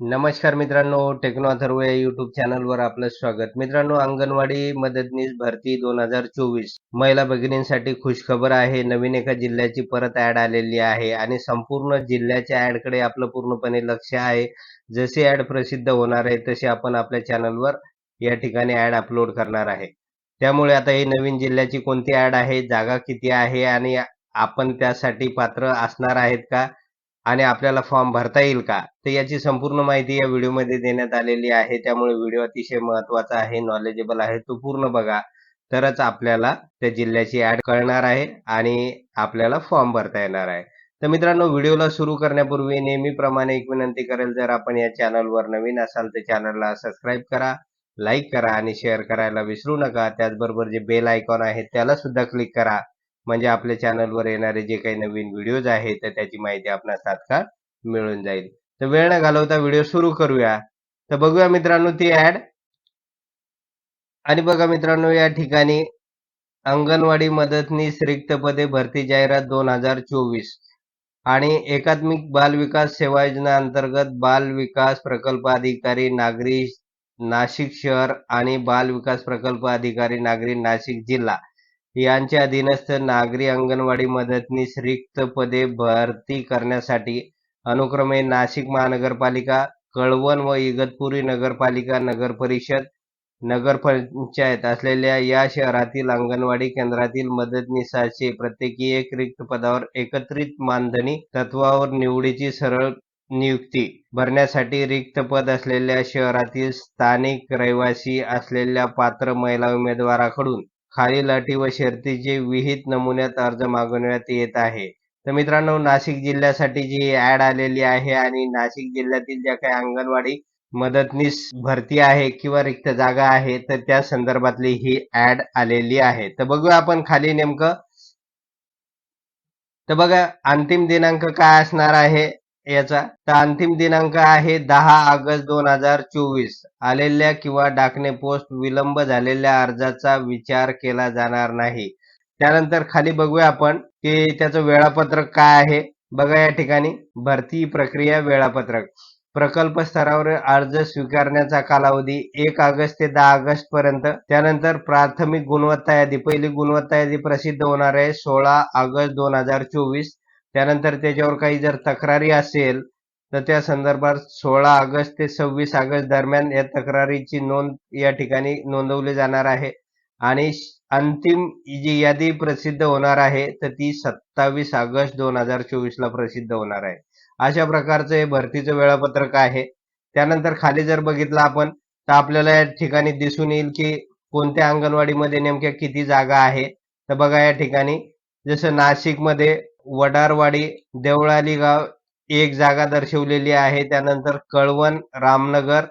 नमस्कार मित्रांनो टेक्नो अथर्व या युट्यूब चॅनलवर आपलं स्वागत. मित्रांनो अंगणवाडी मदतनीस भरती दोन हजार चोवीस. महिला भगिनींसाठी खुशखबर आहे. नवीन एका जिल्ह्याची परत ऍड आलेली आहे आणि संपूर्ण जिल्ह्याच्या ऍडकडे आपलं पूर्णपणे लक्ष आहे. जसे ऍड प्रसिद्ध होणार आहे तसे आपण आपल्या चॅनलवर या ठिकाणी ऍड अपलोड करणार आहे. त्यामुळे आता ही नवीन जिल्ह्याची कोणती ऍड आहे जागा किती आहे आणि आपण त्यासाठी पात्र असणार आहेत का? आणि आपल्याला फॉर्म भरता येईल का? तर याची संपूर्ण माहिती या व्हिडिओमध्ये देण्यात आलेली आहे. त्यामुळे व्हिडिओ अतिशय महत्त्वाचा आहे नॉलेजेबल आहे तो पूर्ण बघा. तरच आपल्याला त्या जिल्ह्याची ऍड कळणार आहे आणि आपल्याला फॉर्म भरता येणार आहे. तर मित्रांनो व्हिडिओला सुरू करण्यापूर्वी नेहमीप्रमाणे एक विनंती करेल जर आपण या चॅनलवर नवीन असाल तर चॅनलला सबस्क्राईब करा लाईक करा आणि शेअर करायला विसरू नका. त्याचबरोबर जे बेल आयकॉन आहे त्याला सुद्धा क्लिक करा. म्हणजे आपल्या चॅनलवर येणारे जे काही नवीन व्हिडिओज आहेत तर त्याची माहिती आपणास तात्काळ मिळून जाईल. तर वेळ न घालवता व्हिडिओ सुरू करूया. तर बघूया मित्रांनो ती ऍड आणि बघा मित्रांनो या ठिकाणी अंगणवाडी मदतनीस रिक्त पदे भरती जाहिरात दोन हजार चोवीस. आणि एकात्मिक बाल विकास सेवा योजना अंतर्गत बाल विकास प्रकल्प अधिकारी नागरी नाशिक शहर आणि बाल विकास प्रकल्प अधिकारी नागरी नाशिक जिल्हा. यांच्या अधीनस्थ नागरी अंगणवाडी मदतनीस रिक्त पदे भरती करण्यासाठी अनुक्रमे नाशिक महानगरपालिका कळवण व इगतपुरी नगरपालिका नगर परिषद असलेल्या या शहरातील अंगणवाडी केंद्रातील मदतनीसाचे प्रत्येकी एक रिक्त पदावर एकत्रित मानधनी तत्वावर निवडीची सरळ नियुक्ती भरण्यासाठी रिक्त पद असलेल्या शहरातील स्थानिक रहिवासी असलेल्या पात्र महिला उमेदवाराकडून खालील अटी व शर्तीचे विहित नमुन्यात अर्ज मागवण्यात येत आहे. तर मित्रांनो नाशिक जिल्ह्यासाठी जी ऍड आलेली आहे आणि नाशिक जिल्ह्यातील ज्या काही अंगणवाडी मदतनीस भरती आहे किंवा रिक्त जागा आहे तर त्या संदर्भातली ही ऍड आलेली आहे. तर बघूया आपण खाली नेमकं. तर बघा अंतिम दिनांक काय असणार आहे? याचा तर अंतिम दिनांक आहे दहा ऑगस्ट दोन हजार चोवीस. आलेल्या किंवा डाकणे पोस्ट विलंब झालेल्या अर्जाचा विचार केला जाणार नाही. त्यानंतर खाली बघूया आपण की त्याचं वेळापत्रक काय आहे. बघा या ठिकाणी भरती प्रक्रिया वेळापत्रक. प्रकल्प स्तरावर अर्ज स्वीकारण्याचा कालावधी एक ऑगस्ट ते दहा ऑगस्ट पर्यंत. त्यानंतर प्राथमिक गुणवत्ता यादी. पहिली गुणवत्ता यादी प्रसिद्ध होणार आहे सोळा ऑगस्ट दोन हजार चोवीस. त्यानंतर त्याच्यावर काही जर तक्रारी असेल तर त्या संदर्भात सोळा ऑगस्ट ते सव्वीस ऑगस्ट दरम्यान या तक्रारीची नोंद या ठिकाणी नोंदवली जाणार आहे. आणि अंतिम जी यादी प्रसिद्ध होणार आहे तर ती सत्तावीस ऑगस्ट दोन हजार चोवीस ला प्रसिद्ध होणार आहे. अशा प्रकारचं हे भरतीचं वेळापत्रक आहे. त्यानंतर खाली जर बघितलं आपण तर आपल्याला या ठिकाणी दिसून येईल की कोणत्या अंगणवाडीमध्ये नेमक्या किती जागा आहे. तर बघा या ठिकाणी जसं नाशिकमध्ये वडारवाडी देवळाली गाव एक जागा दर्शवलेली आहे. त्यानंतर कळवण रामनगर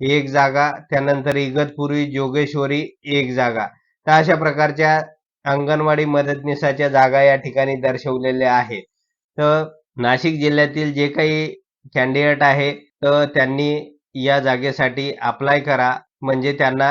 एक जागा. त्यानंतर इगतपुरी जोगेश्वरी एक जागा. तर अशा प्रकारच्या अंगणवाडी मदतनीसाच्या जागा या ठिकाणी दर्शवलेल्या आहेत. तर नाशिक जिल्ह्यातील जे काही कॅन्डिडेट आहे तर त्यांनी या जागेसाठी अप्लाय करा. म्हणजे त्यांना